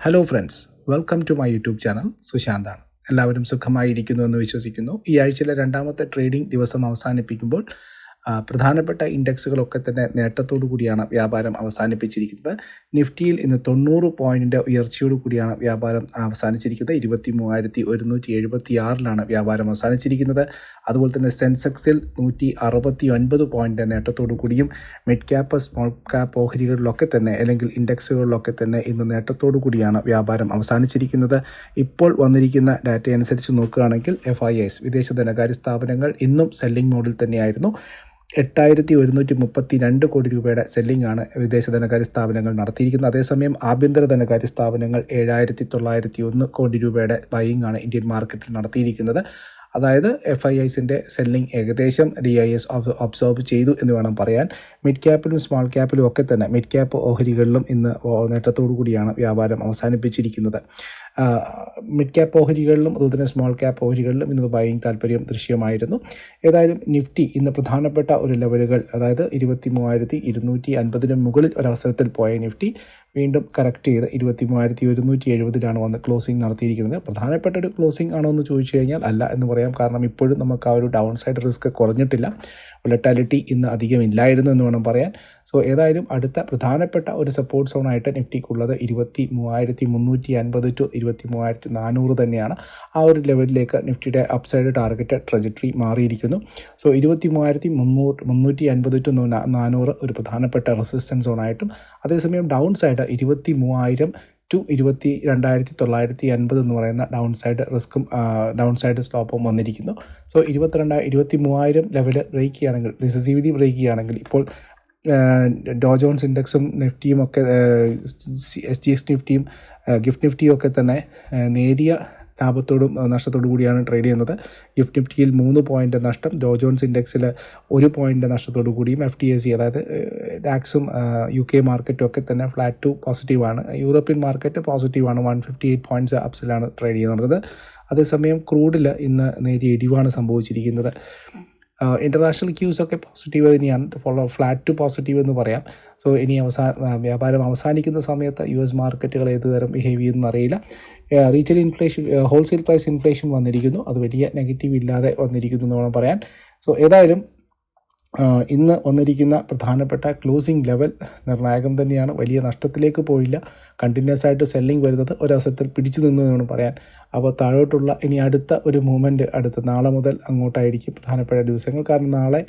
Hello friends welcome to my YouTube channel സുശാന്താണ് എല്ലാവരും സുഖമായിരിക്കുന്നു എന്ന് വിശ്വസിക്കുന്നു. ഈ ആഴ്ചയിലെ രണ്ടാമത്തെ ട്രേഡിംഗ് ദിവസം അവസാനിപ്പിക്കുമ്പോൾ പ്രധാനപ്പെട്ട ഇൻഡെക്സുകളൊക്കെ തന്നെ നേട്ടത്തോടു കൂടിയാണ് വ്യാപാരം അവസാനിപ്പിച്ചിരിക്കുന്നത്. നിഫ്റ്റിയിൽ ഇന്ന് തൊണ്ണൂറ് പോയിന്റിന്റെ ഉയർച്ചയോടു കൂടിയാണ് വ്യാപാരം അവസാനിച്ചിരിക്കുന്നത്. ഇരുപത്തി മൂവായിരത്തി ഒരുന്നൂറ്റി എഴുപത്തി ആറിലാണ് വ്യാപാരം അവസാനിച്ചിരിക്കുന്നത്. അതുപോലെ തന്നെ സെൻസെക്സിൽ നൂറ്റി അറുപത്തി ഒൻപത് പോയിന്റ് നേട്ടത്തോടു കൂടിയും മിഡ് ക്യാപ്പ് സ്മോൾ ക്യാപ്പ് ഓഹരികളിലൊക്കെ തന്നെ അല്ലെങ്കിൽ ഇൻഡെക്സുകളിലൊക്കെ തന്നെ ഇന്ന് നേട്ടത്തോടു കൂടിയാണ് വ്യാപാരം അവസാനിച്ചിരിക്കുന്നത്. ഇപ്പോൾ വന്നിരിക്കുന്ന ഡാറ്റ അനുസരിച്ച് നോക്കുകയാണെങ്കിൽ എഫ് ഐ എസ് വിദേശ ധനകാര്യ സ്ഥാപനങ്ങൾ ഇന്നും സെല്ലിംഗ് മോഡിൽ തന്നെയായിരുന്നു. എട്ടായിരത്തി ഒരുന്നൂറ്റി മുപ്പത്തി രണ്ട് കോടി രൂപയുടെ സെല്ലിംഗ് ആണ് വിദേശ ധനകാര്യ സ്ഥാപനങ്ങൾ നടത്തിയിരിക്കുന്നത്. അതേസമയം ആഭ്യന്തര ധനകാര്യ സ്ഥാപനങ്ങൾ ഏഴായിരത്തി തൊള്ളായിരത്തി ഒന്ന് കോടി രൂപയുടെ ബൈയിങ് ആണ് ഇന്ത്യൻ മാർക്കറ്റിൽ നടത്തിയിരിക്കുന്നത്. അതായത് എഫ് ഐ ഐസിന്റെ സെല്ലിംഗ് ഏകദേശം ഡി ഐ എസ് ഒബ്സർവ് ചെയ്തു എന്ന് വേണം പറയാൻ. മിഡ് ക്യാപ്പിലും സ്മോൾ ക്യാപ്പിലും ഒക്കെ തന്നെ മിഡ് ക്യാപ്പ് ഓഹരികളിലും ഇന്ന് നേട്ടത്തോടു കൂടിയാണ് വ്യാപാരം അവസാനിപ്പിച്ചിരിക്കുന്നത്. മിഡ് ക്യാപ്പ് ഓഹരികളിലും അതുപോലെ തന്നെ സ്മോൾ ക്യാപ്പ് ഓഹരികളിലും ഇന്ന് ബൈയിങ് താല്പര്യം ദൃശ്യമായിരുന്നു. ഏതായാലും നിഫ്റ്റി ഇന്ന് പ്രധാനപ്പെട്ട ഒരു ലെവലുകൾ അതായത് ഇരുപത്തി മൂവായിരത്തി ഇരുന്നൂറ്റി അൻപതിന് മുകളിൽ ഒരവസരത്തിൽ പോയ നിഫ്റ്റി വീണ്ടും കറക്റ്റ് ചെയ്ത് ഇരുപത്തി മൂവായിരത്തി ഒരുന്നൂറ്റി എഴുപതിലാണ് വന്ന് ക്ലോസിംഗ് നടത്തിയിരിക്കുന്നത്. പ്രധാനപ്പെട്ട ഒരു ക്ലോസിംഗ് ആണോ എന്ന് ചോദിച്ചു കഴിഞ്ഞാൽ അല്ല എന്ന് പറയാം. കാരണം ഇപ്പോഴും നമുക്ക് ആ ഒരു ഡൗൺ സൈഡ് റിസ്ക് കുറഞ്ഞിട്ടില്ല. വൊളറ്റാലിറ്റി ഇന്ന് അധികം ഇല്ലായിരുന്നു എന്ന് വേണം പറയാൻ. സോ ഏതായാലും അടുത്ത പ്രധാനപ്പെട്ട ഒരു സപ്പോർട്ട് സോണായിട്ട് നിഫ്റ്റിക്കുള്ളത് ഇരുപത്തി മൂവായിരത്തി മുന്നൂറ്റി അൻപത് ടു ഇരുപത്തി മൂവായിരത്തി നാനൂറ് തന്നെയാണ്. ആ ഒരു ലെവലിലേക്ക് നിഫ്റ്റിയുടെ അപ്സൈഡ് ടാർഗറ്റ് ട്രജക്ടറി മാറിയിരിക്കുന്നു. സോ ഇരുപത്തി മൂവായിരത്തി മുന്നൂറ് മുന്നൂറ്റി അൻപത് ടു നാനൂറ് ഒരു പ്രധാനപ്പെട്ട റെസിസ്റ്റൻസ് സോണായിട്ടും അതേസമയം ഡൗൺ സൈഡ് ഇരുപത്തി മൂവായിരം ടു ഇരുപത്തി രണ്ടായിരത്തി തൊള്ളായിരത്തി അൻപത് എന്ന് പറയുന്ന ഡൗൺ സൈഡ് റിസ്ക്കും ഡൗൺ സൈഡ് സ്റ്റോപ്പും വന്നിരിക്കുന്നു. സോ ഇരുപത്തിരണ്ട് ഇരുപത്തി മൂവായിരം ലെവൽ ബ്രേക്ക് ചെയ്യുകയാണെങ്കിൽ ഡിസിസിവിറ്റി ബ്രേക്ക് ചെയ്യുകയാണെങ്കിൽ ഇപ്പോൾ ഡോ ജോൺസ് ഇൻഡെക്സും നിഫ്റ്റിയും ഒക്കെ എസ് ജി എസ് നിഫ്റ്റിയും ഗിഫ്റ്റ് നിഫ്റ്റിയും ഒക്കെ തന്നെ നേരിയ ലാഭത്തോടും നഷ്ടത്തോടു കൂടിയാണ് ട്രേഡ് ചെയ്യുന്നത്. ഗിഫ്റ്റ് നിഫ്റ്റിയിൽ മൂന്ന് പോയിന്റ് നഷ്ടം. ഡോ ജോൺസ് ഇൻഡെക്സിൽ ഒരു പോയിന്റ് നഷ്ടത്തോടു കൂടിയും എഫ് ടി എ സി അതായത് ഡാക്സും യു കെ മാർക്കറ്റും ഒക്കെ തന്നെ ഫ്ലാറ്റ് ടു പോസിറ്റീവാണ് യൂറോപ്യൻ മാർക്കറ്റ് പോസിറ്റീവാണ് വൺ ഫിഫ്റ്റി എയ്റ്റ് പോയിന്റ്സ് അപ്സിലാണ് ട്രേഡ് ചെയ്യുന്നത്. അതേസമയം ക്രൂഡിൽ ഇന്ന് നേരിയ ഇടിവാണ് സംഭവിച്ചിരിക്കുന്നത്. ഇന്റർനാഷണൽ ക്യൂസ് ഒക്കെ പോസിറ്റീവ് തന്നെയാണ്. ഫോളോ ഫ്ലാറ്റ് ടു പോസിറ്റീവ് എന്ന് പറയാം. സോ ഇനി അവസാന വ്യാപാരം അവസാനിക്കുന്ന സമയത്ത് യു എസ് മാർക്കറ്റുകൾ ഏതുതരം ബിഹേവ് ചെയ്യുമെന്ന് അറിയില്ല. Retail inflation wholesale price inflation വന്നിരിക്കുന്നു. അത് വലിയ നെഗറ്റീവ് ഇല്ലാതെ വന്നിരിക്കുന്നു എന്ന് വേണം പറയാൻ. സോ ഏതായാലും ഇന്ന് വന്നിരിക്കുന്ന പ്രധാനപ്പെട്ട ക്ലോസിംഗ് ലെവൽ നിർണായകം തന്നെയാണ്. വലിയ നഷ്ടത്തിലേക്ക് പോയില്ല. കണ്ടിന്യൂസ് ആയിട്ട് സെല്ലിംഗ് വരുന്നത് ഒരവസരത്തിൽ പിടിച്ചു നിന്നു എന്ന് പറയാൻ. അപ്പോൾ താഴോട്ടുള്ള ഇനി അടുത്ത ഒരു മൂവ്മെന്റ് അടുത്ത നാളെ മുതൽ അങ്ങോട്ടായിരിക്കും പ്രധാനപ്പെട്ട ദിവസങ്ങൾ. കാരണം നാളെ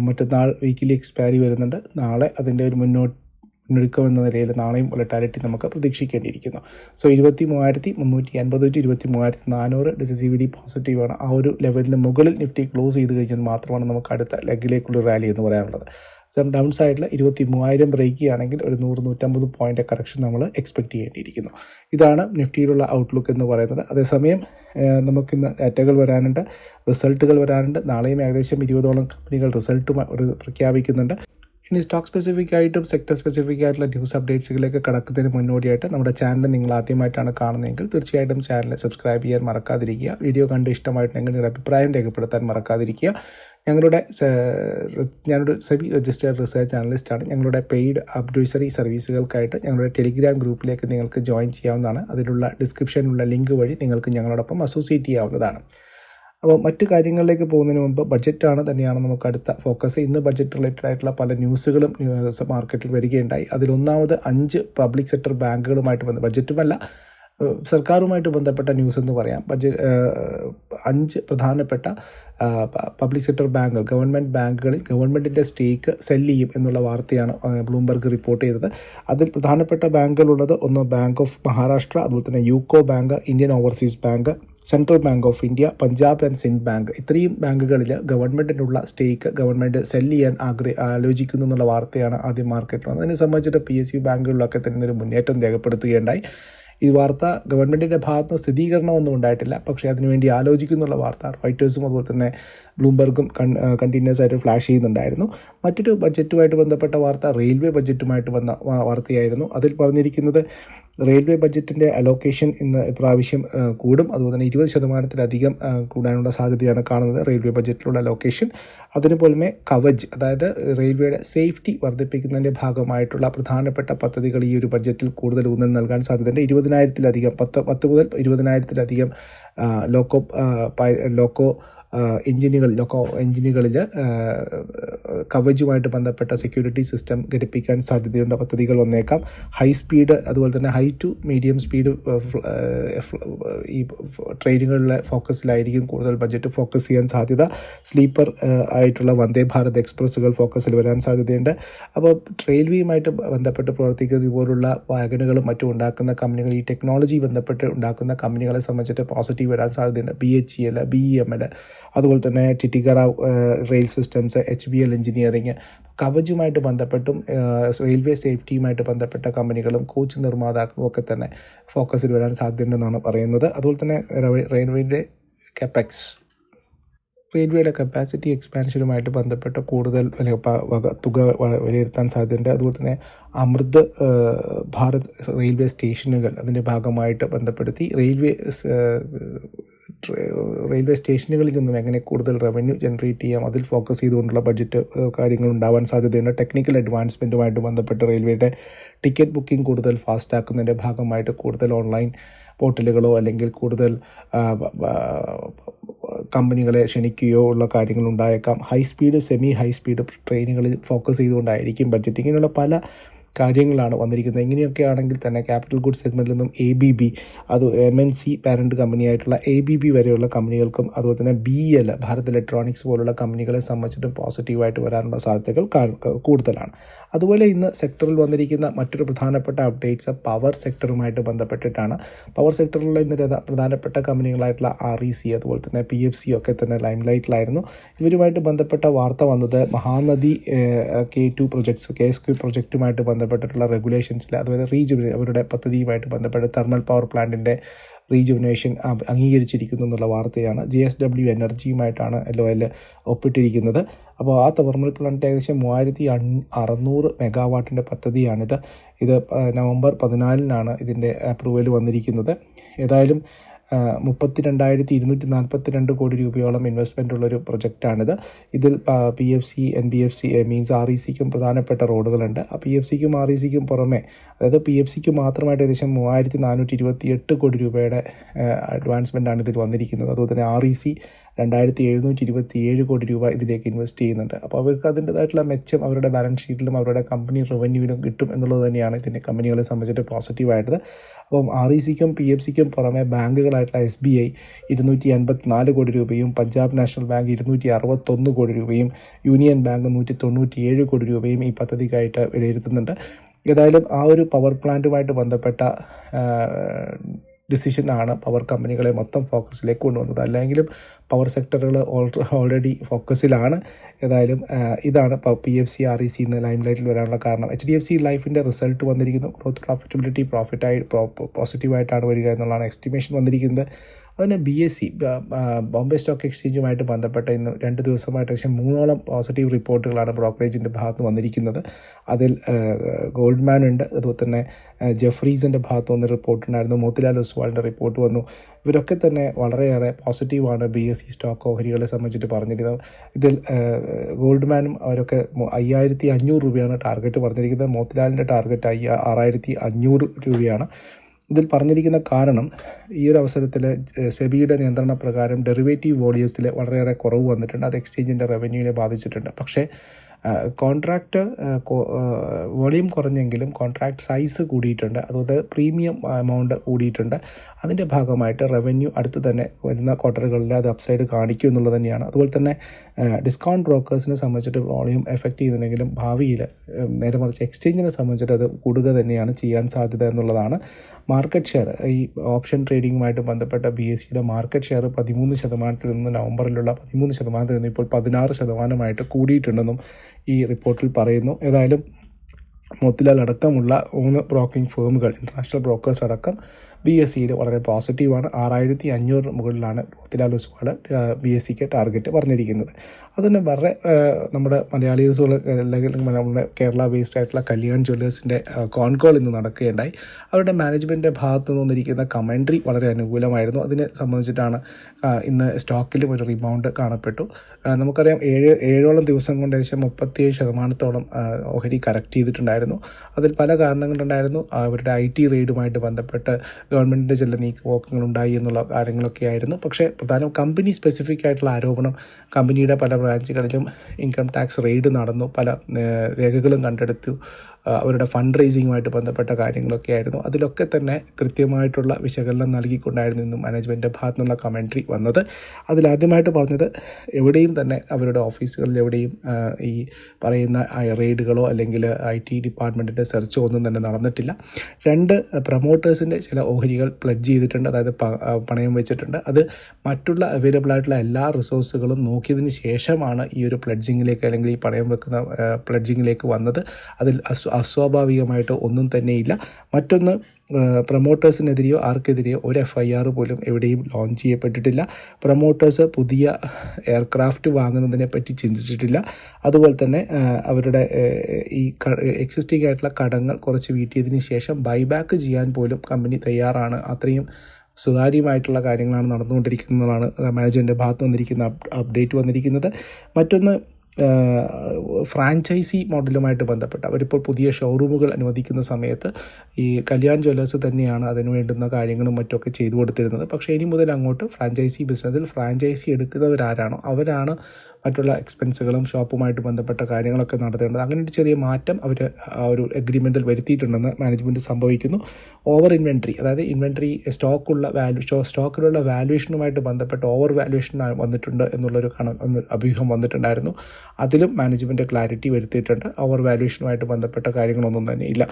മറ്റന്നാൾ വീക്കിലി എക്സ്പയറി വരുന്നുണ്ട്. നാളെ അതിന്റെ ഒരു മുന്നോട്ട് മുന്നൊരുക്കം എന്ന നിലയിൽ നാളെയും വൊളറ്റാലിറ്റി നമുക്ക് പ്രതീക്ഷിക്കേണ്ടിയിരിക്കുന്നു. സോ ഇരുപത്തി മൂവായിരത്തി മുന്നൂറ്റി അൻപത് ടു ഇരുപത്തി മൂവായിരത്തി നാനൂറ് ഡിസിസി ഡി പോസിറ്റീവാണ് ആ ഒരു ലെവലിന് മുകളിൽ നിഫ്റ്റി ക്ലോസ് ചെയ്ത് കഴിഞ്ഞാൽ മാത്രമാണ് നമുക്ക് അടുത്ത ലെഗിലേക്കുള്ള റാലി എന്ന് പറയാനുള്ളത്. സം ഡൗൺ സൈഡിൽ ഇരുപത്തി മൂവായിരം ബ്രേക്ക് ചെയ്യുകയാണെങ്കിൽ ഒരു നൂറ് നൂറ്റമ്പത് പോയിന്റ് കറക്ഷൻ നമ്മൾ എക്സ്പെക്ട് ചെയ്യേണ്ടിയിരിക്കുന്നു. ഇതാണ് നിഫ്റ്റിയിലുള്ള ഔട്ട്ലുക്ക് എന്ന് പറയുന്നത്. അതേസമയം നമുക്കിന്ന് ഡാറ്റകൾ വരാനുണ്ട് റിസൾട്ടുകൾ വരാനുണ്ട്. നാളെയും ഏകദേശം ഇരുപതോളം കമ്പനികൾ റിസൾട്ടും ഒരു പ്രഖ്യാപിക്കുന്നുണ്ട്. ഇനി സ്റ്റോക്ക് സ്പെസിഫിക് ആയിട്ടും സെക്ടർ സ്പെസിഫിക് ആയിട്ടുള്ള ന്യൂസ് അപ്ഡേറ്റ്സുകളിലേക്ക് കടക്കുന്നതിന് മുന്നോടിയായിട്ട് നമ്മുടെ ചാനൽ നിങ്ങൾ ആദ്യമായിട്ടാണ് കാണുന്നതെങ്കിൽ തീർച്ചയായിട്ടും ചാനൽ സബ്സ്ക്രൈബ് ചെയ്യാൻ മറക്കാതിരിക്കുക. വീഡിയോ കണ്ട് ഇഷ്ടമായിട്ടുണ്ടെങ്കിൽ നിങ്ങളുടെ അഭിപ്രായം രേഖപ്പെടുത്താൻ മറക്കാതിരിക്കുക. ഞങ്ങളുടെ ഞാനൊരു സെബി രജിസ്റ്റേഡ് റിസർച്ച് അനലിസ്റ്റാണ് ഞങ്ങളുടെ പെയ്ഡ് അഡ്വൈസറി സർവീസുകൾക്കായിട്ട് ഞങ്ങളുടെ ടെലിഗ്രാം ഗ്രൂപ്പിലേക്ക് നിങ്ങൾക്ക് ജോയിൻ ചെയ്യാവുന്നതാണ്. അതിലുള്ള ഡിസ്ക്രിപ്ഷനിലുള്ള ലിങ്ക് വഴി നിങ്ങൾക്ക് ഞങ്ങളോടൊപ്പം അസോസിയേറ്റ് ചെയ്യാവുന്നതാണ്. അപ്പോൾ മറ്റു കാര്യങ്ങളിലേക്ക് പോകുന്നതിന് മുമ്പ് ബഡ്ജറ്റാണ് തന്നെയാണ് നമുക്ക് അടുത്ത ഫോക്കസ്. ഇന്ന് ബഡ്ജറ്റ് റിലേറ്റഡ് ആയിട്ടുള്ള പല ന്യൂസുകളും ന്യൂസ് മാർക്കറ്റിൽ വരികയുണ്ടായി. അതിലൊന്നാമത് അഞ്ച് പബ്ലിക് സെക്ടർ ബാങ്കുകളുമായിട്ട് ബന്ധ ബഡ്ജറ്റുമല്ല സർക്കാരുമായിട്ട് ബന്ധപ്പെട്ട ന്യൂസ് എന്ന് പറയാം. ബഡ്ജറ്റ് അഞ്ച് പ്രധാനപ്പെട്ട പബ്ലിക് സെക്ടർ ബാങ്കുകൾ ഗവൺമെന്റ് ബാങ്കുകളിൽ ഗവൺമെന്റിന്റെ സ്റ്റേക്ക് സെൽ ചെയ്യും എന്നുള്ള വാർത്തയാണ് ബ്ലൂംബർഗ് റിപ്പോർട്ട് ചെയ്തത്. അതിൽ പ്രധാനപ്പെട്ട ബാങ്കുകളുള്ളത് ഒന്ന് ബാങ്ക് ഓഫ് മഹാരാഷ്ട്ര അതുപോലെ തന്നെ UCO bank Indian overseas bank central bank of India Punjab and Sind bank ഇത്രയും ബാങ്കുകളിൽ ഗവൺമെന്റിനുള്ള സ്റ്റേക്ക് ഗവൺമെന്റ് സെൽ ചെയ്യാൻ ആഗ്രഹ ആലോചിക്കുന്നു എന്നുള്ള വാർത്തയാണ് ആദ്യം മാർക്കറ്റിൽ വന്നത്. അതിനെ സംബന്ധിച്ചിട്ട് പി എസ് യു ബാങ്കുകളിലൊക്കെ തന്നെ ഒരു മുന്നേറ്റം രേഖപ്പെടുത്തുകയുണ്ടായി. ഈ വാർത്ത ഗവൺമെന്റിന്റെ ഭാഗത്ത് നിന്ന് സ്ഥിരീകരണമൊന്നും ഉണ്ടായിട്ടില്ല. പക്ഷേ അതിനുവേണ്ടി ആലോചിക്കുന്നുള്ള വാർത്ത റൈറ്റേഴ്സും അതുപോലെ തന്നെ ബ്ലൂംബർഗും കണ്ടിന്യൂസ് ആയിട്ട് ഫ്ലാഷ് ചെയ്യുന്നുണ്ടായിരുന്നു. മറ്റൊരു ബഡ്ജറ്റുമായിട്ട് ബന്ധപ്പെട്ട വാർത്ത റെയിൽവേ ബഡ്ജറ്റുമായിട്ട് വന്ന വാർത്തയായിരുന്നു. അതിൽ പറഞ്ഞിരിക്കുന്നത് റെയിൽവേ ബഡ്ജറ്റിന്റെ അലോക്കേഷൻ ഇന്ന് ഇപ്രാവശ്യം കൂടും. അതുപോലെ തന്നെ ഇരുപത് ശതമാനത്തിലധികം കൂടാനുള്ള സാധ്യതയാണ് കാണുന്നത് റെയിൽവേ ബഡ്ജറ്റിലുള്ള അലോക്കേഷൻ അതിനു പുറമെ കവച് അതായത് റെയിൽവേയുടെ സേഫ്റ്റി വർദ്ധിപ്പിക്കുന്നതിന്റെ ഭാഗമായിട്ടുള്ള പ്രധാനപ്പെട്ട പദ്ധതികൾ ഈ ഒരു ബഡ്ജറ്റിൽ കൂടുതൽ ഊന്നൽ നൽകാൻ സാധ്യതയുണ്ട്. ഇരുപതിനായിരത്തിലധികം പത്ത് പത്ത് മുതൽ ഇരുപതിനായിരത്തിലധികം ലോക്കോ ലോക്കോ ആ, എഞ്ചിനുകൾ ലോക്കോ എഞ്ചിനുകളിൽ കവചുമായിട്ട് ബന്ധപ്പെട്ട സെക്യൂരിറ്റി സിസ്റ്റം ഘടിപ്പിക്കാൻ സാധ്യതയുള്ള പദ്ധതികൾ വന്നേക്കാം. ഹൈ സ്പീഡ് അതുപോലെ തന്നെ ഹൈ ടു മീഡിയം സ്പീഡ് ഈ ട്രെയിനുകളിലെ ഫോക്കസിലായിരിക്കും കൂടുതൽ ബജറ്റ് ഫോക്കസ് ചെയ്യാൻ സാധ്യത. സ്ലീപ്പർ ആയിട്ടുള്ള വന്ദേ ഭാരത് എക്സ്പ്രസ്സുകൾ ഫോക്കസിൽ വരാൻ സാധ്യതയുണ്ട്. അപ്പോൾ റെയിൽവേയുമായിട്ട് ബന്ധപ്പെട്ട് പ്രവർത്തിക്കുന്നത് ഇതുപോലുള്ള വാഗനുകളും മറ്റും ഉണ്ടാക്കുന്ന കമ്പനികൾ ഈ ടെക്നോളജി ബന്ധപ്പെട്ട് ഉണ്ടാക്കുന്ന കമ്പനികളെ സംബന്ധിച്ചിട്ട് പോസിറ്റീവ് വരാൻ സാധ്യതയുണ്ട്. B H E L B E M L അതുപോലെ തന്നെ Titagarh rail systems H B L engineering കവചുമായിട്ട് ബന്ധപ്പെട്ടും റെയിൽവേ സേഫ്റ്റിയുമായിട്ട് ബന്ധപ്പെട്ട കമ്പനികളും കോച്ച് നിർമ്മാതാക്കളും ഒക്കെ തന്നെ ഫോക്കസിൽ വരാൻ സാധ്യതയുണ്ടെന്നാണ് പറയുന്നത്. അതുപോലെ തന്നെ റെയിൽവേയുടെ കെപെക്സ് റെയിൽവേയുടെ കപ്പാസിറ്റി എക്സ്പാൻഷനുമായിട്ട് ബന്ധപ്പെട്ട് കൂടുതൽ തുക വിലയിരുത്താൻ സാധ്യതയുണ്ട്. അതുപോലെ തന്നെ അമൃത് ഭാരത് റെയിൽവേ സ്റ്റേഷനുകൾ അതിന്റെ ഭാഗമായിട്ട് ബന്ധപ്പെടുത്തി റെയിൽവേ റെയിൽവേ സ്റ്റേഷനുകളിൽ നിന്നും എങ്ങനെ കൂടുതൽ റവന്യൂ ജനറേറ്റ് ചെയ്യാം അതിൽ ഫോക്കസ് ചെയ്തുകൊണ്ടുള്ള ബഡ്ജറ്റ് കാര്യങ്ങൾ ഉണ്ടാവാൻ സാധ്യതയുണ്ട്. ടെക്നിക്കൽ അഡ്വാൻസ്മെന്റുമായിട്ട് ബന്ധപ്പെട്ട് റെയിൽവേയുടെ ടിക്കറ്റ് ബുക്കിംഗ് കൂടുതൽ ഫാസ്റ്റ് ആക്കുന്നതിന്റെ ഭാഗമായിട്ട് കൂടുതൽ ഓൺലൈൻ പോർട്ടലുകളോ അല്ലെങ്കിൽ കൂടുതൽ കമ്പനികളെ ക്ഷണിക്കുകയോ ഉള്ള കാര്യങ്ങൾ ഉണ്ടായേക്കാം. High speed semi high speed ട്രെയിനുകളിൽ ഫോക്കസ് ചെയ്തുകൊണ്ടായിരിക്കും ബഡ്ജറ്റ്. ഇങ്ങനെയുള്ള പല കാര്യങ്ങളാണ് വന്നിരിക്കുന്നത്. ഇങ്ങനെയൊക്കെ ആണെങ്കിൽ തന്നെ ക്യാപിറ്റൽ ഗുഡ് സെഗ്മെന്റിൽ നിന്നും എ ബി ബി അത് എം എൻ സി പാരന്റ് കമ്പനിയായിട്ടുള്ള എ ബി ബി വരെയുള്ള കമ്പനികൾക്കും അതുപോലെ തന്നെ ബി എൽ ഭാരത് ഇലക്ട്രോണിക്സ് പോലുള്ള കമ്പനികളെ സംബന്ധിച്ചിട്ടും പോസിറ്റീവായിട്ട് വരാനുള്ള സാധ്യതകൾ കൂടുതലാണ്. അതുപോലെ ഇന്ന് സെക്ടറിൽ വന്നിരിക്കുന്ന മറ്റൊരു പ്രധാനപ്പെട്ട അപ്ഡേറ്റ്സ് പവർ സെക്ടറുമായിട്ട് ബന്ധപ്പെട്ടിട്ടാണ്. പവർ സെക്ടറിലുള്ള ഇന്ന് പ്രധാനപ്പെട്ട കമ്പനികളായിട്ടുള്ള ആർ ഇ സി അതുപോലെ തന്നെ പി എഫ് സി ഒക്കെ തന്നെ ലൈം ലൈറ്റിലായിരുന്നു ഇവരുമായിട്ട് ബന്ധപ്പെട്ട വാർത്ത വന്നത് Mahanadi K two projects K S Q പ്രൊജക്റ്റുമായിട്ട് ബന്ധപ്പെട്ടിട്ടുള്ള റെഗുലേഷൻസിൽ അതുപോലെ റീജു അവരുടെ പദ്ധതിയുമായിട്ട് ബന്ധപ്പെട്ട് തെർമൽ പവർ പ്ലാന്റിന്റെ റീജുവിനേഷൻ അംഗീകരിച്ചിരിക്കുന്നു എന്നുള്ള വാർത്തയാണ് ജി എസ് ഡബ്ല്യു എനർജിയുമായിട്ടാണ് ഒ എൽ ഒപ്പിട്ടിരിക്കുന്നത്. അപ്പോൾ ആ തെർമൽ പ്ലാന്റ് ഏകദേശം മൂവായിരത്തി അറുന്നൂറ് മെഗാവാട്ടിന്റെ പദ്ധതിയാണിത്. ഇത് നവംബർ പതിനാലിനാണ് ഇതിന്റെ അപ്രൂവൽ വന്നിരിക്കുന്നത്. ഏതായാലും മുപ്പത്തി രണ്ടായിരത്തി ഇരുന്നൂറ്റി നാൽപ്പത്തി രണ്ട് കോടി രൂപയോളം ഇൻവെസ്റ്റ്മെന്റ് ഉള്ളൊരു പ്രൊജക്റ്റാണിത് ഇതിൽ P F C N B F C means R E സിക്കും പ്രധാനപ്പെട്ട റോഡുകളുണ്ട്. ആ പി എഫ് സിക്കും ആർ ഇ സിക്കും പുറമെ അതായത് പി എഫ് സിക്ക് മാത്രമായിട്ട് ഏകദേശം മൂവായിരത്തി നാനൂറ്റി ഇരുപത്തി എട്ട് കോടി രൂപയുടെ അഡ്വാൻസ്മെന്റ് ആണ് ഇതിൽ വന്നിരിക്കുന്നത്. അതുപോലെ തന്നെ ആർ ഇ സി രണ്ടായിരത്തി എഴുന്നൂറ്റി ഇരുപത്തി ഏഴ് കോടി രൂപ ഇതിലേക്ക് ഇൻവെസ്റ്റ് ചെയ്യുന്നുണ്ട്. അപ്പോൾ അവർക്ക് അതിന്റെതായിട്ടുള്ള മെച്ചം അവരുടെ ബാലൻസ് ഷീറ്റിലും അവരുടെ കമ്പനി റവന്യൂവിലും കിട്ടും എന്നുള്ളത് തന്നെയാണ് ഇതിന്റെ കമ്പനികളെ സംബന്ധിച്ചിട്ട് പോസിറ്റീവായിട്ട് അപ്പം ആർ ഇ സിക്കും പി എഫ് സിക്കും പുറമെ ബാങ്കുകളായിട്ടുള്ള എസ് ബി ഐ ഇരുന്നൂറ്റി അൻപത്തി നാല് കോടി രൂപയും പഞ്ചാബ് നാഷണൽ ബാങ്ക് ഇരുന്നൂറ്റി അറുപത്തൊന്ന് കോടി രൂപയും യൂണിയൻ ബാങ്ക് നൂറ്റി തൊണ്ണൂറ്റി ഏഴ് കോടി രൂപയും ഈ പദ്ധതിക്കായിട്ട് വിലയിരുത്തുന്നുണ്ട്. ഏതായാലും ആ ഒരു പവർ പ്ലാന്റുമായിട്ട് ബന്ധപ്പെട്ട ഡിസിഷനാണ് പവർ കമ്പനികളെ മൊത്തം ഫോക്കസിലേക്ക് കൊണ്ടുവന്നത്. അല്ലെങ്കിലും പവർ സെക്ടറുകൾ ഓൾറെഡി ഫോക്കസിലാണ്. ഏതായാലും ഇതാണ് P F C R E C എന്ന് ലൈം ലൈറ്റിൽ വരാനുള്ള കാരണം. എച്ച് ഡി എഫ് സി ലൈഫിന്റെ റിസൾട്ട് വന്നിരിക്കുന്നു. ഗ്രോത്ത് പ്രോഫിറ്റബിലിറ്റി പ്രോഫിറ്റായി പോസിറ്റീവായിട്ടാണ് വരിക എന്നുള്ളതാണ് എസ്റ്റിമേഷൻ വന്നിരിക്കുന്നത്. അതിന് B S C Bombay stock എക്സ്ചേഞ്ചുമായിട്ട് ബന്ധപ്പെട്ട ഇന്ന് രണ്ട് ദിവസമായിട്ട് പക്ഷേ മൂന്നോളം പോസിറ്റീവ് റിപ്പോർട്ടുകളാണ് ബ്രോക്കറേജിന്റെ ഭാഗത്ത് വന്നിരിക്കുന്നത്. അതിൽ ഗോൾഡ്മാൻ ഉണ്ട് അതുപോലെ തന്നെ ജെഫ്രീസിന്റെ ഭാഗത്ത് വന്ന റിപ്പോർട്ടുണ്ടായിരുന്നു മോത്തിലാൽ ഒസ്വാളിന്റെ റിപ്പോർട്ട് വന്നു. ഇവരൊക്കെ തന്നെ വളരെയേറെ പോസിറ്റീവാണ് ബി എസ് സി സ്റ്റോക്ക് ഓഹരികളെ സംബന്ധിച്ചിട്ട് പറഞ്ഞിരുന്നത് ഇതിൽ ഗോൾഡ്മാനും അവരൊക്കെ അയ്യായിരത്തി അഞ്ഞൂറ് രൂപയാണ് ടാർഗറ്റ് പറഞ്ഞിരിക്കുന്നത്. മോത്തിലാലിന്റെ ടാർഗറ്റ് അയ്യ ആറായിരത്തി അഞ്ഞൂറ് രൂപയാണ്. ഇതിൽ പറഞ്ഞിരിക്കുന്ന കാരണം ഈ ഒരു അവസരത്തിൽ സെബിയുടെ നിയന്ത്രണ പ്രകാരം ഡെറിവേറ്റീവ് വോളിയംസിൽ വളരെയേറെ കുറവ് വന്നിട്ടുണ്ട്. അത് എക്സ്ചേഞ്ചിന്റെ റവന്യൂവിനെ ബാധിച്ചിട്ടുണ്ട്. പക്ഷേ കോൺട്രാക്റ്റ് വോളിയം കുറഞ്ഞെങ്കിലും കോൺട്രാക്ട് സൈസ് കൂടിയിട്ടുണ്ട്. അതുപോലെ പ്രീമിയം എമൗണ്ട് കൂടിയിട്ടുണ്ട്. അതിന്റെ ഭാഗമായിട്ട് റവന്യൂ അടുത്ത് തന്നെ വരുന്ന ക്വാർട്ടറുകളിൽ അത് അപ്സൈഡ് കാണിക്കും എന്നുള്ളത് തന്നെയാണ്. അതുപോലെ തന്നെ ഡിസ്കൗണ്ട് ബ്രോക്കേഴ്സിനെ സംബന്ധിച്ചിട്ട് വോളിയം എഫക്റ്റ് ചെയ്യുന്നുണ്ടെങ്കിലും ഭാവിയിൽ നേരെ മറിച്ച് എക്സ്ചേഞ്ചിനെ സംബന്ധിച്ചിട്ട് അത് കൂടുക തന്നെയാണ് ചെയ്യാൻ സാധ്യത എന്നുള്ളതാണ്. മാർക്കറ്റ് ഷെയർ ഈ ഓപ്ഷൻ ട്രേഡിങ്ങുമായിട്ട് ബന്ധപ്പെട്ട ബി എസ് സിയുടെ മാർക്കറ്റ് ഷെയർ പതിമൂന്ന് ശതമാനത്തിൽ നിന്ന് നവംബറിലുള്ള പതിമൂന്ന് ശതമാനത്തിൽ നിന്ന് ഇപ്പോൾ പതിനാറ് ശതമാനമായിട്ട് കൂടിയിട്ടുണ്ടെന്നും ഈ റിപ്പോർട്ടിൽ പറയുന്നു. ഏതായാലും മോത്തിലാൽ അടക്കമുള്ള മൂന്ന് ബ്രോക്കിംഗ് ഫേമുകൾ ഇന്റർനാഷണൽ ബ്രോക്കേഴ്സ് അടക്കം ബി എസ് സിയിൽ വളരെ പോസിറ്റീവാണ് ആറായിരത്തി അഞ്ഞൂറിന് മുകളിലാണ് മോത്തിലാൽ ഒസ്വാൾ ബി എസ് സിക്ക് ടാർഗറ്റ് പറഞ്ഞിരിക്കുന്നത്. അതുതന്നെ വളരെ നമ്മുടെ മലയാളീസുകൾ അല്ലെങ്കിൽ നമ്മുടെ കേരള ബേസ്ഡ് ആയിട്ടുള്ള കല്യാൺ ജ്വല്ലേഴ്സിന്റെ കോൺകോൾ ഇന്ന് നടക്കുകയുണ്ടായി. അവരുടെ മാനേജ്മെന്റിന്റെ ഭാഗത്ത് നിന്ന് വന്നിരിക്കുന്ന കമൻട്രി വളരെ അനുകൂലമായിരുന്നു. അതിനെ സംബന്ധിച്ചിട്ടാണ് ഇന്ന് സ്റ്റോക്കിൽ ഒരു റിബൗണ്ട് കാണപ്പെട്ടു. നമുക്കറിയാം ഏഴ് ഏഴോളം ദിവസം കൊണ്ട് ഏകദേശം മുപ്പത്തിയേഴ് ശതമാനത്തോളം ഓഹരി കറക്റ്റ് ചെയ്തിട്ടുണ്ടായിരുന്നു. അതിൽ പല കാരണങ്ങളുണ്ടായിരുന്നു. അവരുടെ ഐ ടി റെയ്ഡുമായിട്ട് ബന്ധപ്പെട്ട് ഗവൺമെന്റിന്റെ ചില നീക്കുപോക്കങ്ങൾ ഉണ്ടായി എന്നുള്ള കാര്യങ്ങളൊക്കെ ആയിരുന്നു. പക്ഷേ പ്രധാനം കമ്പനി സ്പെസിഫിക് ആയിട്ടുള്ള ആരോപണം കമ്പനിയുടെ പല ബ്രാഞ്ചുകളിലും ഇൻകം ടാക്സ് റെയ്ഡ് നടന്നു പല രേഖകളും കണ്ടെടുത്തു. അവരുടെ ഫണ്ട് റേസിങ്ങുമായിട്ട് ബന്ധപ്പെട്ട കാര്യങ്ങളൊക്കെ ആയിരുന്നു അതിലൊക്കെ തന്നെ കൃത്യമായിട്ടുള്ള വിശകലനം നൽകിക്കൊണ്ടായിരുന്നു ഇന്ന് ഭാഗത്തു നിന്നുള്ള കമൻട്രി വന്നത്. അതിലാദ്യമായിട്ട് പറഞ്ഞത് എവിടെയും തന്നെ അവരുടെ ഓഫീസുകളിൽ എവിടെയും ഈ പറയുന്ന റെയ്ഡുകളോ അല്ലെങ്കിൽ ഐ ടി ഡിപ്പാർട്ട്മെന്റിന്റെ സെർച്ചോ ഒന്നും തന്നെ നടന്നിട്ടില്ല. രണ്ട് പ്രൊമോട്ടേഴ്സിന്റെ ചില ഓഹരികൾ പ്ലഡ്ജ് ചെയ്തിട്ടുണ്ട്. അതായത് പണയം വെച്ചിട്ടുണ്ട്. അത് മറ്റുള്ള അവൈലബിൾ ആയിട്ടുള്ള എല്ലാ റിസോഴ്സുകളും നോക്കിയതിന് ശേഷമാണ് ഈ ഒരു പ്ലഡ്ജിങ്ങിലേക്ക് അല്ലെങ്കിൽ ഈ പണയം വെക്കുന്ന പ്ലഡ്ജിങ്ങിലേക്ക് വന്നത്. അതിൽ അസ്വാഭാവികമായിട്ട് ഒന്നും തന്നെയില്ല. മറ്റൊന്ന് പ്രൊമോട്ടേഴ്സിനെതിരെയോ ആർക്കെതിരെയോ ഒരു എഫ് ഐ ആർ പോലും എവിടെയും ലോഞ്ച് ചെയ്യപ്പെട്ടിട്ടില്ല. പ്രൊമോട്ടേഴ്സ് പുതിയ എയർക്രാഫ്റ്റ് വാങ്ങുന്നതിനെ പറ്റി ചിന്തിച്ചിട്ടില്ല. അതുപോലെ തന്നെ അവരുടെ ഈ എക്സിസ്റ്റിംഗ് ആയിട്ടുള്ള കടങ്ങൾ കുറച്ച് വീട്ടിയതിന് ശേഷം ബൈബാക്ക് ചെയ്യാൻ പോലും കമ്പനി തയ്യാറാണ്. അത്രയും സുതാര്യമായിട്ടുള്ള കാര്യങ്ങളാണ് നടന്നുകൊണ്ടിരിക്കുന്നതാണ്. മാനേജ്മെന്റിന്റെ ഭാഗത്ത് വന്നിരിക്കുന്ന അപ്ഡേറ്റ് വന്നിരിക്കുന്നത്. മറ്റൊന്ന് ഫ്രാഞ്ചൈസി മോഡലുമായിട്ട് ബന്ധപ്പെട്ട് അവരിപ്പോൾ പുതിയ ഷോറൂമുകൾ അനുവദിക്കുന്ന സമയത്ത് ഈ കല്യാൺ ജ്വല്ലേഴ്സ് തന്നെയാണ് അതിന് വേണ്ടുന്ന കാര്യങ്ങളും മറ്റൊക്കെ ചെയ്തു കൊടുത്തിരുന്നത്. പക്ഷേ ഇനി മുതൽ അങ്ങോട്ട് ഫ്രാഞ്ചൈസി ബിസിനസ്സിൽ ഫ്രാഞ്ചൈസി എടുക്കുന്നവരാരാണോ അവരാണ് മറ്റുള്ള എക്സ്പെൻസുകളും ഷോപ്പുമായിട്ട് ബന്ധപ്പെട്ട കാര്യങ്ങളൊക്കെ നടത്തേണ്ടത്. അങ്ങനെ ഒരു ചെറിയ മാറ്റം അവർ ആ ഒരു എഗ്രിമെന്റിൽ വരുത്തിയിട്ടുണ്ടെന്ന് മാനേജ്മെന്റ് സംഭവിക്കുന്നു. ഓവർ ഇൻവെൻട്രി അതായത് ഇൻവെൻട്രി സ്റ്റോക്കുള്ള വാല്യൂ സ്റ്റോക്കിലുള്ള വാല്യുവേഷനുമായിട്ട് ബന്ധപ്പെട്ട് ഓവർ വാല്യൂഷൻ വന്നിട്ടുണ്ട് എന്നുള്ളൊരു കണ അഭ്യൂഹം വന്നിട്ടുണ്ടായിരുന്നു. അതിലും മാനേജ്മെന്റ് ക്ലാരിറ്റി വരുത്തിയിട്ടുണ്ട്. ഓവർ വാല്യുവേഷനുമായിട്ട് ബന്ധപ്പെട്ട കാര്യങ്ങളൊന്നും തന്നെ ഇല്ല.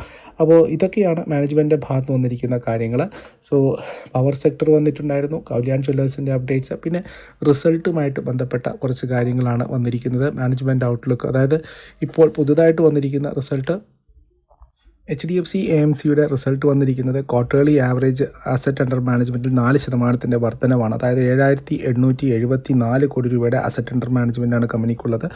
അപ്പോൾ ഇതൊക്കെയാണ് മാനേജ്മെന്റിന്റെ ഭാഗത്ത് വന്നിരിക്കുന്ന കാര്യങ്ങൾ സോ പവർ സെക്ടർ വന്നിട്ടുണ്ടായിരുന്നു. കല്യാൺ ജ്വല്ലേഴ്സിന്റെ അപ്ഡേറ്റ്സ് പിന്നെ റിസൾട്ടുമായിട്ട് ബന്ധപ്പെട്ട കുറച്ച് കാര്യങ്ങളാണ് വന്നിരിക്കുന്നത്. മാനേജ്മെന്റ് ഔട്ട്ലുക്ക് അതായത് ഇപ്പോൾ പുതുതായിട്ട് വന്നിരിക്കുന്ന result H D F C A M സിയുടെ റിസൾട്ട് വന്നിരിക്കുന്നത് ക്വാർട്ടേർലി ആവറേജ് അസറ്റ് അണ്ടർ മാനേജ്മെന്റിൽ നാല് ശതമാനത്തിന്റെ വർധനമാണ് അതായത് ഏഴായിരത്തി എണ്ണൂറ്റി എഴുപത്തി നാല് കോടി രൂപയുടെ അസറ്റ് അണ്ടർ മാനേജ്മെന്റാണ് കമ്പനിക്കുള്ളത്.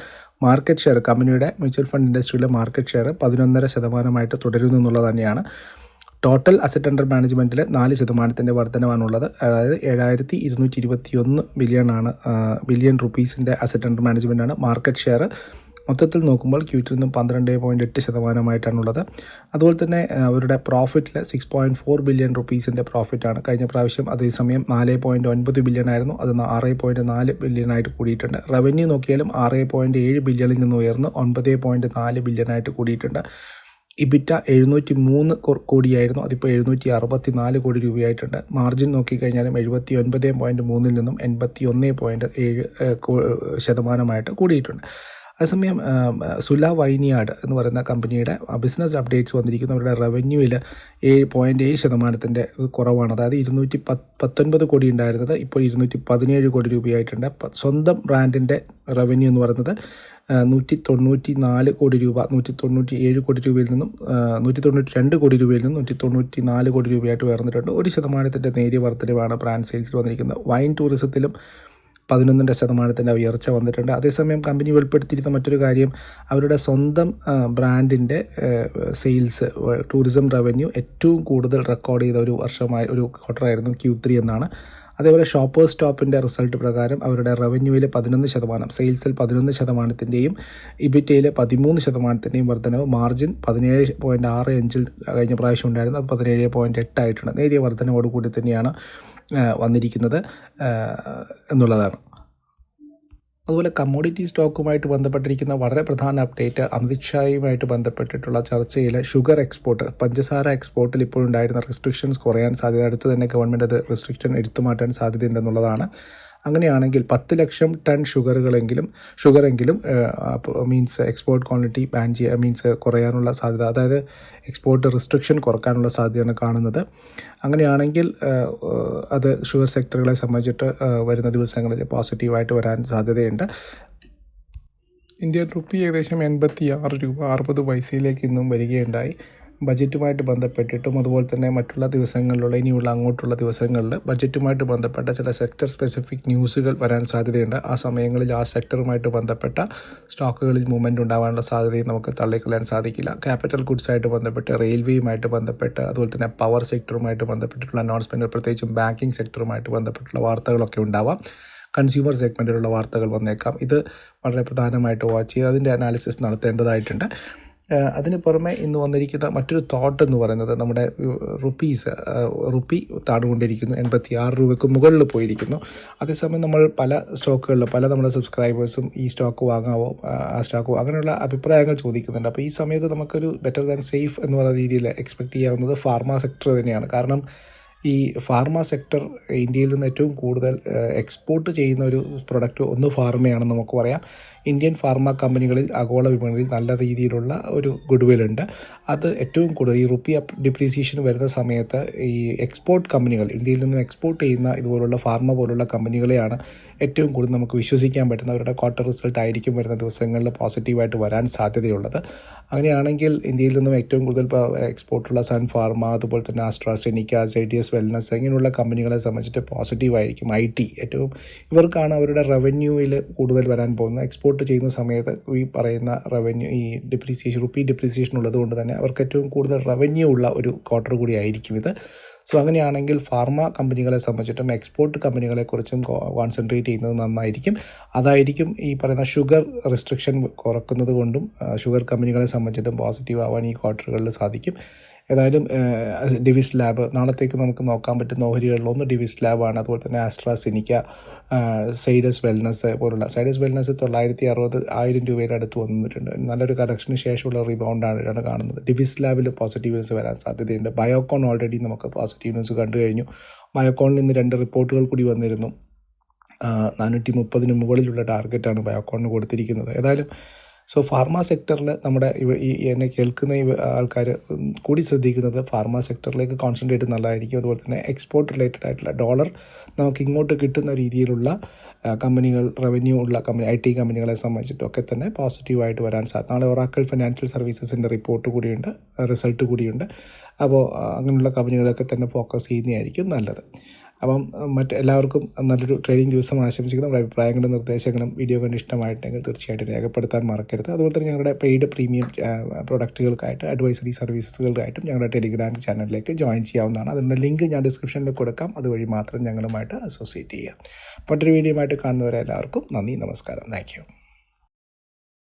മാർക്കറ്റ് ഷെയർ കമ്പനിയുടെ മ്യൂച്വൽ ഫണ്ട് ഇൻഡസ്ട്രിയിലെ മാർക്കറ്റ് ഷെയർ പതിനൊന്നര ശതമാനമായിട്ട് തുടരുന്നു എന്നുള്ളത് തന്നെയാണ്. ടോട്ടൽ അസറ്റ് അണ്ടർ മാനേജ്മെന്റിൽ നാല് ശതമാനത്തിന്റെ വർധനമാണുള്ളത് അതായത് ഏഴായിരത്തി ഇരുന്നൂറ്റി ഇരുപത്തി ഒന്ന് ആണ് ബില്യൺ റുപ്പീസിന്റെ അസറ്റ് അണ്ടർ മാനേജ്മെന്റാണ് മാർക്കറ്റ് ഷെയർ മൊത്തത്തിൽ നോക്കുമ്പോൾ ക്യൂറ്റിൽ നിന്നും പന്ത്രണ്ട് പോയിന്റ് എട്ട് ശതമാനമായിട്ടാണുള്ളത്. അതുപോലെ തന്നെ അവരുടെ പ്രോഫിറ്റിൽ സിക്സ് പോയിന്റ് ഫോർ ബില്യൺ റുപ്പീസിന്റെ പ്രോഫിറ്റാണ് കഴിഞ്ഞ പ്രാവശ്യം അതേസമയം നാല് പോയിന്റ് ഒൻപത് ബില്യൺ ആയിരുന്നു. അത് ആറ് പോയിന്റ് നാല് ബില്യണായിട്ട് കൂടിയിട്ടുണ്ട്. റവന്യൂ നോക്കിയാലും ആറ് പോയിന്റ് ഏഴ് ബില്യണിൽ നിന്ന് ഉയർന്ന് ഒൻപത് പോയിന്റ് നാല് ബില്യണായിട്ട് കൂടിയിട്ടുണ്ട്. ഇബിറ്റ എഴുന്നൂറ്റി മൂന്ന് കോടിയായിരുന്നു. അതിപ്പോൾ എഴുന്നൂറ്റി അറുപത്തി നാല് കോടി രൂപയായിട്ടുണ്ട്. മാർജിൻ നോക്കിക്കഴിഞ്ഞാലും എഴുപത്തി ഒൻപത് പോയിന്റ് മൂന്നിൽ നിന്നും എൺപത്തി ഒന്ന് പോയിന്റ് ഏഴ് ശതമാനമായിട്ട് കൂടിയിട്ടുണ്ട്. അതേസമയം സുല വൈനിയാട് എന്ന് പറയുന്ന കമ്പനിയുടെ ബിസിനസ് അപ്ഡേറ്റ്സ് വന്നിരിക്കുന്നു അവരുടെ റവന്യൂവിൽ ഏഴ് പോയിന്റ് ഏഴ് ശതമാനത്തിന്റെ കുറവാണ്. അതായത് ഇരുന്നൂറ്റി പത്ത് പത്തൊൻപത് കോടി ഉണ്ടായിരുന്നത്. ഇപ്പോൾ ഇരുന്നൂറ്റി പതിനേഴ് കോടി രൂപയായിട്ടുണ്ട്. സ്വന്തം ബ്രാൻഡിന്റെ റവന്യൂ എന്ന് പറയുന്നത് നൂറ്റി തൊണ്ണൂറ്റി നാല് കോടി രൂപ നൂറ്റി തൊണ്ണൂറ്റി ഏഴ് കോടി രൂപയിൽ നിന്നും നൂറ്റി തൊണ്ണൂറ്റി രണ്ട് കോടി രൂപയിൽ നിന്നും നൂറ്റി തൊണ്ണൂറ്റി നാല് കോടി രൂപയായിട്ട് ഉയർന്നിട്ടുണ്ട്. ഒരു ശതമാനത്തിന്റെ നേരിയ വർധനവാണ് ബ്രാൻഡ് സെയിൽസിൽ വന്നിരിക്കുന്നത്. വൈൻ ടൂറിസത്തിലും പതിനൊന്നിന്റെ ശതമാനത്തിന്റെ ഉയർച്ച വന്നിട്ടുണ്ട്. അതേസമയം കമ്പനി വെളിപ്പെടുത്തിയിരുന്ന മറ്റൊരു കാര്യം അവരുടെ സ്വന്തം ബ്രാൻഡിന്റെ സെയിൽസ് ടൂറിസം റവന്യൂ ഏറ്റവും കൂടുതൽ റെക്കോർഡ് ചെയ്ത ഒരു വർഷമായി ഒരു ക്വാർട്ടറായിരുന്നു ക്യൂ ത്രീ എന്നാണ്. അതേപോലെ ഷോപ്പേഴ്സ് സ്റ്റോപ്പിന്റെ റിസൾട്ട് പ്രകാരം അവരുടെ റവന്യൂവിലെ പതിനൊന്ന് ശതമാനം സെയിൽസിൽ പതിനൊന്ന് ശതമാനത്തിന്റെയും ഇബിറ്റയിൽ പതിമൂന്ന് ശതമാനത്തിന്റെയും വർധനവ് മാർജിൻ പതിനേഴ് പോയിന്റ് ആറ് അഞ്ചിൽ കഴിഞ്ഞ പ്രാവശ്യം ഉണ്ടായിരുന്നു അത് പതിനേഴ് പോയിന്റ് എട്ടായിട്ടുണ്ട് നേരിയ വർധനവോടുകൂടി തന്നെയാണ് വന്നിരിക്കുന്നത് എന്നുള്ളതാണ്. അതുപോലെ കമ്മോഡിറ്റി സ്റ്റോക്കുമായിട്ട് ബന്ധപ്പെട്ടിരിക്കുന്ന വളരെ പ്രധാന അപ്ഡേറ്റ് അമിത് ഷായുമായിട്ട് ബന്ധപ്പെട്ടിട്ടുള്ള ചർച്ചയിൽ ഷുഗർ എക്സ്പോർട്ട് പഞ്ചസാര എക്സ്പോർട്ടിൽ ഇപ്പോഴുണ്ടായിരുന്ന റെസ്ട്രിക്ഷൻസ് കുറയാൻ സാധ്യത അടുത്ത് തന്നെ ഗവൺമെന്റ് അത് റെസ്ട്രിക്ഷൻ എടുത്തു മാറ്റാൻ സാധ്യതയുണ്ടെന്നുള്ളതാണ്. അങ്ങനെയാണെങ്കിൽ പത്ത് ലക്ഷം ടൺ ഷുഗറുകളെങ്കിലും ഷുഗറെങ്കിലും മീൻസ് എക്സ്പോർട്ട് ക്വാണ്ടിറ്റി ബാൻ ചെയ്യുക മീൻസ് കുറയാനുള്ള സാധ്യത അതായത് എക്സ്പോർട്ട് റെസ്ട്രിക്ഷൻ കുറക്കാനുള്ള സാധ്യതയാണ് കാണുന്നത്. അങ്ങനെയാണെങ്കിൽ അത് ഷുഗർ സെക്ടറുകളെ സംബന്ധിച്ചിട്ട് വരുന്ന ദിവസങ്ങളിൽ പോസിറ്റീവായിട്ട് വരാൻ സാധ്യതയുണ്ട്. ഇന്ത്യൻ റുപ്പി ഏകദേശം എൺപത്തി ആറ് രൂപ അറുപത് പൈസയിലേക്ക് ഇന്നും വരികയുണ്ടായി. ബജറ്റുമായിട്ട് ബന്ധപ്പെട്ടിട്ടും അതുപോലെ തന്നെ മറ്റുള്ള ദിവസങ്ങളിലുള്ള ഇനിയുള്ള അങ്ങോട്ടുള്ള ദിവസങ്ങളിൽ ബജറ്റുമായിട്ട് ബന്ധപ്പെട്ട ചില സെക്ടർ സ്പെസിഫിക് ന്യൂസുകൾ വരാൻ സാധ്യതയുണ്ട്. ആ സമയങ്ങളിൽ ആ സെക്ടറുമായിട്ട് ബന്ധപ്പെട്ട സ്റ്റോക്കുകളിൽ മൂവ്മെന്റ് ഉണ്ടാകാനുള്ള സാധ്യതയും നമുക്ക് തള്ളിക്കളയാൻ സാധിക്കില്ല. ക്യാപിറ്റൽ ഗുഡ്സായിട്ട് ബന്ധപ്പെട്ട് റെയിൽവേയുമായിട്ട് ബന്ധപ്പെട്ട് അതുപോലെ തന്നെ പവർ സെക്ടറുമായിട്ട് ബന്ധപ്പെട്ടിട്ടുള്ള അനൗൺസ്മെന്റ് പ്രത്യേകിച്ചും ബാങ്കിങ് സെക്ടറുമായിട്ട് ബന്ധപ്പെട്ടുള്ള വാർത്തകളൊക്കെ ഉണ്ടാവാം. കൺസ്യൂമർ സെഗ്മെന്റിലുള്ള വാർത്തകൾ വന്നേക്കാം. ഇത് വളരെ പ്രധാനമായിട്ട് വാച്ച് ചെയ്യുക. അതിന്റെ അനാലിസിസ് നടത്തേണ്ടതായിട്ടുണ്ട്. അതിന് പുറമെ ഇന്ന് വന്നിരിക്കുന്ന മറ്റൊരു തോട്ട് എന്ന് പറയുന്നത് നമ്മുടെ റുപ്പീസ് റുപ്പി താടുകൊണ്ടിരിക്കുന്നു എൺപത്തി ആറ് രൂപയ്ക്ക് മുകളിൽ പോയിരിക്കുന്നു. അതേസമയം നമ്മൾ പല സ്റ്റോക്കുകളിലും പല നമ്മുടെ സബ്സ്ക്രൈബേഴ്സും ഈ സ്റ്റോക്ക് വാങ്ങാവോ ആ സ്റ്റോക്ക് അങ്ങനെയുള്ള അഭിപ്രായങ്ങൾ ചോദിക്കുന്നുണ്ട്. അപ്പോൾ ഈ സമയത്ത് നമുക്കൊരു ബെറ്റർ ദാൻ സേഫ് എന്ന് പറയുന്ന രീതിയിൽ എക്സ്പെക്ട് ചെയ്യാവുന്നത് ഫാർമ സെക്ടർ തന്നെയാണ്. കാരണം ഈ ഫാർമ സെക്ടർ ഇന്ത്യയിൽ നിന്ന് ഏറ്റവും കൂടുതൽ എക്സ്പോർട്ട് ചെയ്യുന്ന ഒരു പ്രൊഡക്റ്റ് ഒന്ന് ഫാർമയാണെന്ന് നമുക്ക് പറയാം. ഇന്ത്യൻ ഫാർമ കമ്പനികളിൽ ആഗോള വിപണിയിൽ നല്ല രീതിയിലുള്ള ഒരു ഗുഡ് വിൽ ഉണ്ട്. അത് ഏറ്റവും കൂടുതൽ ഈ റുപ്പി ഡിപ്രീസിയേഷൻ വരുന്ന സമയത്ത് ഈ എക്സ്പോർട്ട് കമ്പനികൾ ഇന്ത്യയിൽ നിന്ന് എക്സ്പോർട്ട് ചെയ്യുന്ന ഇതുപോലുള്ള ഫാർമ പോലുള്ള കമ്പനികളെയാണ് ഏറ്റവും കൂടുതൽ നമുക്ക് വിശ്വസിക്കാൻ പറ്റുന്നവരുടെ ക്വാർട്ടർ റിസൾട്ട് ആയിരിക്കും വരുന്ന ദിവസങ്ങളിൽ പോസിറ്റീവായിട്ട് വരാൻ സാധ്യതയുള്ളത്. അങ്ങനെയാണെങ്കിൽ ഇന്ത്യയിൽ നിന്നും ഏറ്റവും കൂടുതൽ എക്സ്പോർട്ടുള്ള സൺ ഫാർമ അതുപോലെ തന്നെ AstraZeneca J D S wellness ഇങ്ങനെയുള്ള കമ്പനികളെ സംബന്ധിച്ചിട്ട് പോസിറ്റീവായിരിക്കും ഐ ടി ഏറ്റവും ഇവർക്കാണ് അവരുടെ റവന്യൂവിൽ കൂടുതൽ വരാൻ പോകുന്നത്. എക്സ്പോർട്ട് ചെയ്യുന്ന സമയത്ത് ഈ പറയുന്ന റവന്യൂ ഈ ഡിപ്രീസിയേഷൻ റുപ്പി ഡിപ്രീസിയേഷൻ ഉള്ളതുകൊണ്ട് തന്നെ അവർക്ക് ഏറ്റവും കൂടുതൽ റവന്യൂ ഉള്ള ഒരു ക്വാർട്ടർ കൂടി ആയിരിക്കും ഇത്. സോ അങ്ങനെയാണെങ്കിൽ ഫാർമ കമ്പനികളെ സംബന്ധിച്ചിട്ടും എക്സ്പോർട്ട് കമ്പനികളെക്കുറിച്ചും കോൺസെൻട്രേറ്റ് ചെയ്യുന്നത് നന്നായിരിക്കും. അതായിരിക്കും ഈ പറയുന്ന ഷുഗർ റെസ്ട്രിക്ഷൻ കുറക്കുന്നത് കൊണ്ടും ഷുഗർ കമ്പനികളെ സംബന്ധിച്ചിട്ടും പോസിറ്റീവ് ആവാൻ ഈ ക്വാർട്ടറുകളിൽ സാധിക്കും. ഏതായാലും ഡിവിസ് ലാബ് നാളത്തേക്ക് നമുക്ക് നോക്കാൻ പറ്റുന്ന ഓഹരികളിലൊന്ന് ഡിവിസ് ലാബാണ്. അതുപോലെ തന്നെ ആസ്ട്രാസിനിക്ക സൈഡസ് വെൽനസ് പോലുള്ള സൈഡസ് വെൽനസ് തൊള്ളായിരത്തി അറുപത് ആയിരം രൂപയുടെ അടുത്ത് വന്നിട്ടുണ്ട്. നല്ലൊരു കറക്ഷന് ശേഷമുള്ള റിബൗണ്ടാണ് ഇതാണ് കാണുന്നത്. ഡിവിസ് ലാബിൽ പോസിറ്റീവ് ന്യൂസ് വരാൻ സാധ്യതയുണ്ട്. ബയോകോൺ ഓൾറെഡി നമുക്ക് പോസിറ്റീവ് ന്യൂസ് കണ്ടു കഴിഞ്ഞു. ബയോകോണിൽ നിന്ന് രണ്ട് റിപ്പോർട്ടുകൾ കൂടി വന്നിരുന്നു. നാനൂറ്റി മുപ്പതിന് മുകളിലുള്ള ടാർഗറ്റാണ് ബയോകോണിന് കൊടുത്തിരിക്കുന്നത്. ഏതായാലും സോ ഫാർമ സെക്ടറിൽ നമ്മുടെ ഈ എന്നെ കേൾക്കുന്ന ആൾക്കാർ കൂടി ശ്രദ്ധിക്കുന്നത് ഫാർമ സെക്ടറിലേക്ക് കോൺസെൻട്രേറ്റ് നല്ലതായിരിക്കും അതുപോലെ തന്നെ എക്സ്പോർട്ട് റിലേറ്റഡ് ആയിട്ടുള്ള ഡോളർ നമുക്ക് ഇങ്ങോട്ട് കിട്ടുന്ന രീതിയിലുള്ള കമ്പനികൾ റവന്യൂ ഉള്ള കമ്പനി ഐ ടി കമ്പനികളെ സംബന്ധിച്ചിട്ടൊക്കെ തന്നെ പോസിറ്റീവായിട്ട് വരാൻ സാധ്യത നാളെ ഒറാക്കൽ ഫിനാൻഷ്യൽ സർവീസസിന്റെ റിപ്പോർട്ട് കൂടിയുണ്ട് റിസൾട്ട് കൂടിയുണ്ട്. അപ്പോൾ അങ്ങനെയുള്ള കമ്പനികളൊക്കെ തന്നെ ഫോക്കസ് ചെയ്യുന്നതായിരിക്കും നല്ലത്. അപ്പം മറ്റ് എല്ലാവർക്കും നല്ലൊരു ട്രേഡിംഗ് ദിവസം ആശംസിക്കുന്നു. നമ്മുടെ അഭിപ്രായങ്ങളും നിർദ്ദേശങ്ങളും വീഡിയോ കണ്ട് ഇഷ്ടമായിട്ടെങ്കിൽ തീർച്ചയായിട്ടും രേഖപ്പെടുത്താൻ മറക്കരുത്. അതുപോലെ തന്നെ ഞങ്ങളുടെ പെയ്ഡ് പ്രീമിയം പ്രൊഡക്റ്റുകൾക്കായിട്ട് അഡ്വൈസറി സർവീസസുകൾക്കായിട്ടും ഞങ്ങളുടെ ടെലിഗ്രാം ചാനലിലേക്ക് ജോയിൻ ചെയ്യാവുന്നതാണ്. അതിന്റെ ലിങ്ക് ഞാൻ ഡിസ്ക്രിപ്ഷനിൽ കൊടുക്കാം. അതുവഴി മാത്രം ഞങ്ങളുമായിട്ട് അസോസിയേറ്റ് ചെയ്യുക. മറ്റൊരു വീഡിയോ ആയിട്ട് കാണുന്നവരെ എല്ലാവർക്കും നന്ദി നമസ്കാരം. താങ്ക്